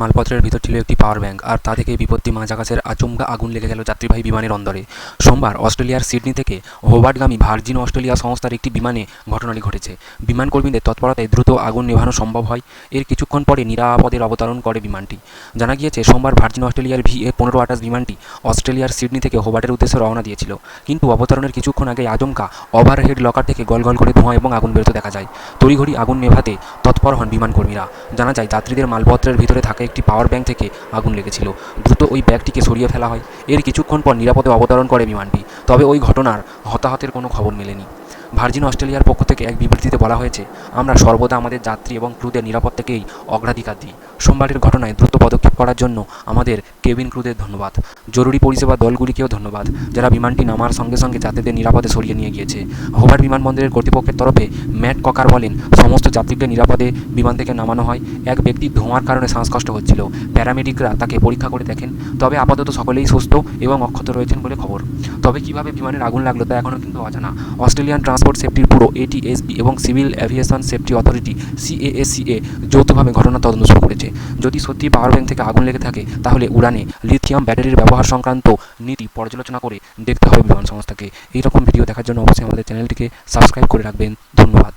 মালপত্রের ভিতর ছিল একটি পাওয়ার ব্যাংক, আর তা থেকে বিপত্তি মাঝ আকাশের আচমকা আগুন লেগে গেল যাত্রীবাহী বিমানের অন্দরে। সোমবার অস্ট্রেলিয়ার সিডনি থেকে হোবার্টগামী ভার্জিন অস্ট্রেলিয়া সংস্থার একটি বিমানে ঘটনাটি ঘটেছে। বিমান কর্মীদের তৎপরতায় দ্রুত আগুন নেভানো সম্ভব হয়। এর কিছুক্ষণ পরে নিরাপদের অবতরণ করে বিমানটি। জানা গিয়েছে, সোমবার ভার্জিন অস্ট্রেলিয়ার ভি এ পনেরো আঠাশ বিমানটি অস্ট্রেলিয়ার সিডনি থেকে হোবার্টের উদ্দেশ্যে রওনা দিয়েছিল। কিন্তু অবতরণের কিছুক্ষণ আগে আচমকা ওভারহেড লকার থেকে গলগল করে ধোঁয়া এবং আগুন বেরোতে দেখা যায়। তড়িঘড়ি আগুন নেভাতে তৎপর হন বিমান কর্মীরা। জানা যায়, যাত্রীদের মালপত্রের ভিতরে থাকা একটি পাওয়ার ব্যাংক থেকে আগুন লেগেছিল। দ্রুত ওই ব্যাগটিকে সরিয়ে ফেলা হয়। এর কিছুক্ষণ পর নিরাপদে অবতরণ করে বিমানটি। তবে ওই ঘটনার হতাহতের কোনো খবর মেলেনি। ভার্জিন অস্ট্রেলিয়ার পক্ষ থেকে এক বিবৃতিতে বলা হয়েছে, আমরা সর্বদা আমাদের যাত্রী এবং ক্রুদের নিরাপত্তাকেই অগ্রাধিকার দিই। সোমবারের ঘটনায় দ্রুত পদক্ষেপ করার জন্য আমাদের কেবিন ক্রুদের ধন্যবাদ। জরুরি পরিষেবা দলগুলিকেও ধন্যবাদ, যারা বিমানটি নামার সঙ্গে সঙ্গে যাত্রীদের নিরাপদে সরিয়ে নিয়ে গিয়েছে। হোবার বিমানবন্দরের কর্তৃপক্ষের তরফে ম্যাট ককার বলেন, সমস্ত যাত্রীকে নিরাপদে বিমান থেকে নামানো হয়। এক ব্যক্তি ধোঁয়ার কারণে শ্বাসকষ্ট হচ্ছিল। প্যারামেডিকরা তাকে পরীক্ষা করে দেখেন। তবে আপাতত সকলেই সুস্থ এবং অক্ষত রয়েছেন বলে খবর। তবে কীভাবে বিমানের আগুন লাগল তা এখনও কিন্তু অজানা। অস্ট্রেলিয়ান ট্রান্সপোর্ট সেফটির ব্যুরো এটিএসবি এবং civil aviation safety authority CASA যৌথভাবে ঘটনা তদন্ত শুরু করেছে। যদি সত্যি পাওয়ার ব্যাংক থেকে আগুন লেগে থাকে, তাহলে উড়ানে লিথিয়াম ব্যাটারির ব্যবহার সংক্রান্ত নীতি পর্যালোচনা করে দেখতে হবে বিমান সংস্থাকে এইরকম ভিডিও দেখার জন্য অবশ্যই আমাদের চ্যানেলটিকে সাবস্ক্রাইব করে রাখবেন। ধন্যবাদ।